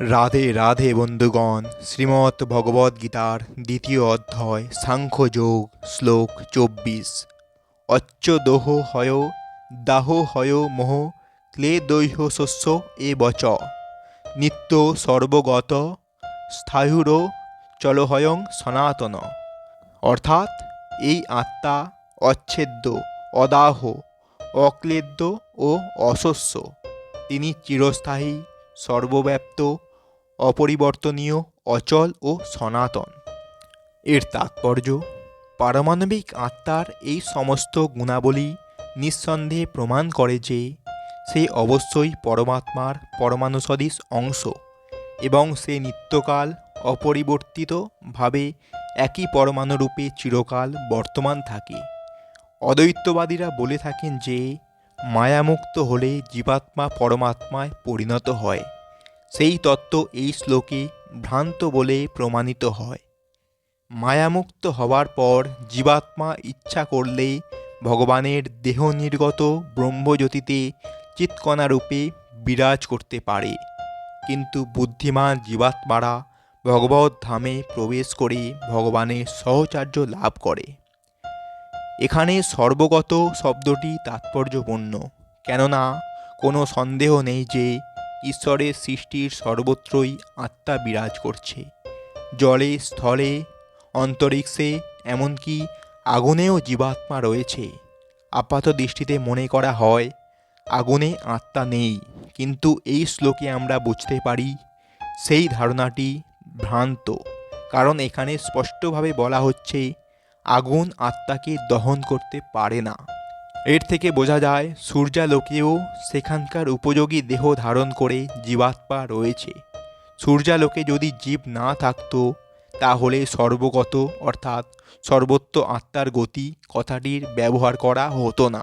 রাধে রাধে বন্ধুগণ, শ্রীমৎ ভগবদ গীতার দ্বিতীয় অধ্যায় সাংখ্যযোগ শ্লোক চব্বিশ। অচ্চ দোহ হয়, দাহ হয় মোহ ক্লে দৈহ শস্য এ বচ। নিত্য সর্বগত, স্থায়ুর চলহয়ং সনাতন। অর্থাৎ এই আত্মা অচ্ছেদ্য, অদাহ, অক্লেদ্য ও অশস্য। তিনি চিরস্থায়ী, সর্বব্যাপ্ত অপরিবর্তনীয়, অচল ও সনাতন। এর তাৎপর্য, পারমাণবিক আত্মার এই সমস্ত গুণাবলী নিঃসন্দেহে প্রমাণ করে যে সে অবশ্যই পরমাত্মার পরমাণু সদৃশ অংশ এবং সে নিত্যকাল অপরিবর্তিতভাবে একই পরমাণুরূপে চিরকাল বর্তমান থাকে। অদ্বৈতবাদীরা বলে থাকেন যে, মায়ামুক্ত হলে জীবাত্মা পরমাত্মায় পরিণত হয়। সেই তত্ত্ব এই শ্লোকে ভ্রান্ত বলে প্রমাণিত হয়। মায়ামুক্ত হওয়ার পর জীবাত্মা ইচ্ছা করলে ভগবানের দেহ নির্গত ব্রহ্মজ্যোতিতে চিৎকণারূপে বিরাজ করতে পারে। কিন্তু বুদ্ধিমান জীবাত্মারা ভগবত ধামে প্রবেশ করে ভগবানের সহচার্য লাভ করে। এখানে সর্বগত শব্দটি তাৎপর্যপূর্ণ, কেননা কোনো সন্দেহ নেই যে ঈশ্বরের সৃষ্টির সর্বত্রই আত্মা বিরাজ করছে। জলে, স্থলে, অন্তরিক্ষে, এমনকি আগুনেও জীবাত্মা রয়েছে। আপাত দৃষ্টিতে মনে করা হয়, আগুনে আত্মা নেই, কিন্তু এই শ্লোকে আমরা বুঝতে পারি, সেই ধারণাটি ভ্রান্ত, কারণ এখানে স্পষ্টভাবে বলা হচ্ছে, আগুন আত্মাকে দহন করতে পারে না। এর থেকে বোঝা যায়, সূর্যালোকেও সেখানকার উপযোগী দেহ ধারণ করে জীবাত্মা রয়েছে। সূর্যালোকে যদি জীব না থাকতো, তাহলে সর্বগত, অর্থাৎ সর্বত্র আত্মার গতি কথাটির ব্যবহার করা হতো না।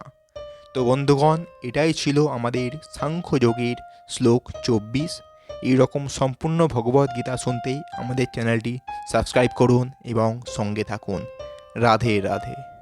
তো বন্ধুগণ, এটাই ছিল আমাদের সাংখ্যযোগের শ্লোক চব্বিশ। এইরকম সম্পূর্ণ ভগবদ্গীতা শুনতে আমাদের চ্যানেলটি সাবস্ক্রাইব করুন এবং সঙ্গে থাকুন। রাধে রাধে।